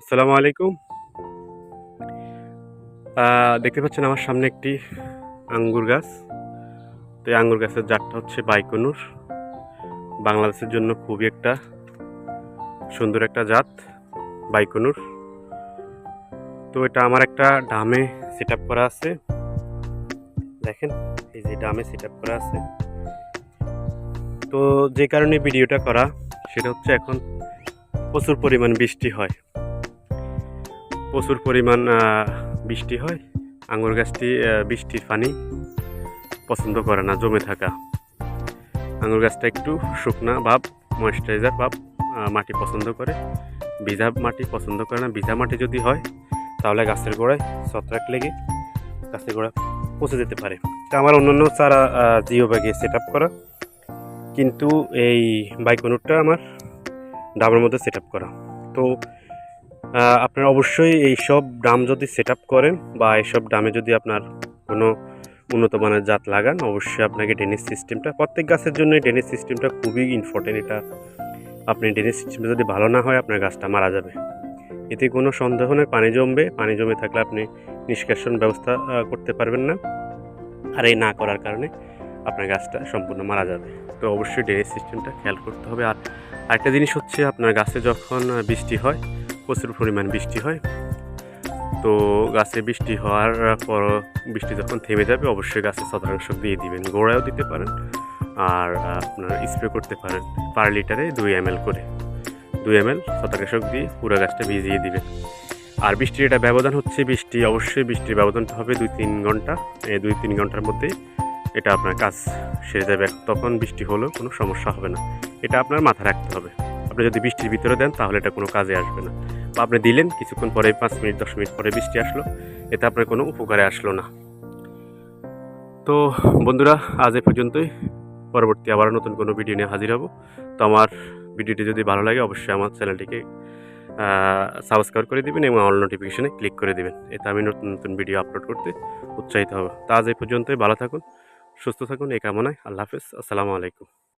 আসসালামু আলাইকুম। দেখতে পাচ্ছেন আমার সামনে একটি আঙ্গুর গাছ। তো এই আঙ্গুর গাছের জাতটা হচ্ছে বাইকনুর। বাংলাদেশের জন্য খুবই একটা সুন্দর একটা জাত, বাইকনুর। তো এটা আমার একটা ডামে সেট করা আছে। দেখেন, এই যে ডামে সেট করা আছে। তো যে কারণে ভিডিওটা করা, সেটা হচ্ছে এখন প্রচুর পরিমাণ বৃষ্টি হয়। প্রচুর পরিমাণ বৃষ্টি হয়। আঙুর গাছটি বৃষ্টির পানি পছন্দ করে না, জমে থাকা। আঙুর গাছটা একটু শুকনা ভাব ময়েশ্চারাইজার ভাব মাটি পছন্দ করে। ভিজা মাটি পছন্দ করে না, ভিজা মাটি যদি হয়, তাহলে গাছের গোড়ায় ছত্রাক লেগে গাছের গোড়া পচে যেতে পারে। তা আমার অন্যান্য চারা জিও ব্যাগে সেট করা। কিন্তু এই বাইকনুরটা আমার ডাবের মধ্যে সেট করা। তো আপনারা অবশ্যই এই সব ড্রাম যদি সেট করেন বা এইসব ড্রামে যদি আপনার কোনো উন্নত মানের জাত লাগান, অবশ্যই আপনাকে ড্রেনেজ সিস্টেমটা প্রত্যেক গাছের জন্য ড্রেনেজ সিস্টেমটা খুবই ইম্পর্টেন্ট এটা আপনি ড্রেনেজ সিস্টেমটা যদি ভালো না হয়, আপনার গাছটা মারা যাবে। এতে কোনো সন্দেহ নেই, পানি জমবে। পানি জমে থাকলে আপনি নিষ্কাশন ব্যবস্থা করতে পারবেন না। আর এই না করার কারণে আপনার গাছটা সম্পূর্ণ মারা যাবে। তো অবশ্যই ড্রেনেজ সিস্টেমটা খেয়াল করতে হবে। আর আরেকটা জিনিস হচ্ছে, আপনার গাছে যখন বৃষ্টি হয় প্রচুর পরিমাণ বৃষ্টি হয়। তো গাছে বৃষ্টি হওয়ার পর বৃষ্টি যখন থেমে যাবে, অবশ্যই গাছে শতাংশ দিয়ে দিবেন। গোড়ায়ও দিতে পারেন আর আপনার স্প্রে করতে পারেন পার লিটারে দুই এম করে। দুই এম এল শতাংশক দিয়ে পুরো গাছটা ভিজিয়ে দিবেন। আর বৃষ্টির এটা ব্যবধান হচ্ছে বৃষ্টি, অবশ্যই বৃষ্টির ব্যবধানটা হবে দুই তিন ঘণ্টা। এই দুই তিন ঘণ্টার মধ্যে এটা আপনার কাজ সেরে যাবে। তখন বৃষ্টি হলেও কোনো সমস্যা হবে না। এটা আপনার মাথায় রাখতে হবে। আপনি যদি বৃষ্টির ভিতরে দেন, তাহলে এটা কোনো কাজে আসবে না। আপনি দিলেন, কিছুক্ষণ পরে, পাঁচ মিনিট, দশ মিনিট পরে বৃষ্টি আসলো, এতে আপনার কোনো উপকারে আসলো না। তো বন্ধুরা, আজ এ পর্যন্তই। পরবর্তী আবার নতুন কোনো ভিডিও নিয়ে হাজির হব। তো আমার ভিডিওটি যদি ভালো লাগে, অবশ্যই আমার চ্যানেলটিকে সাবস্ক্রাইব করে দিবেন এবং অল নোটিফিকেশনে ক্লিক করে দিবেন। এতে আমি নতুন নতুন ভিডিও আপলোড করতে উৎসাহিত হব। তা আজ এ পর্যন্তই। ভালো থাকুন, সুস্থ থাকুন। এই কামনায় আল্লাহ হাফেজ। আসসালামু আলাইকুম।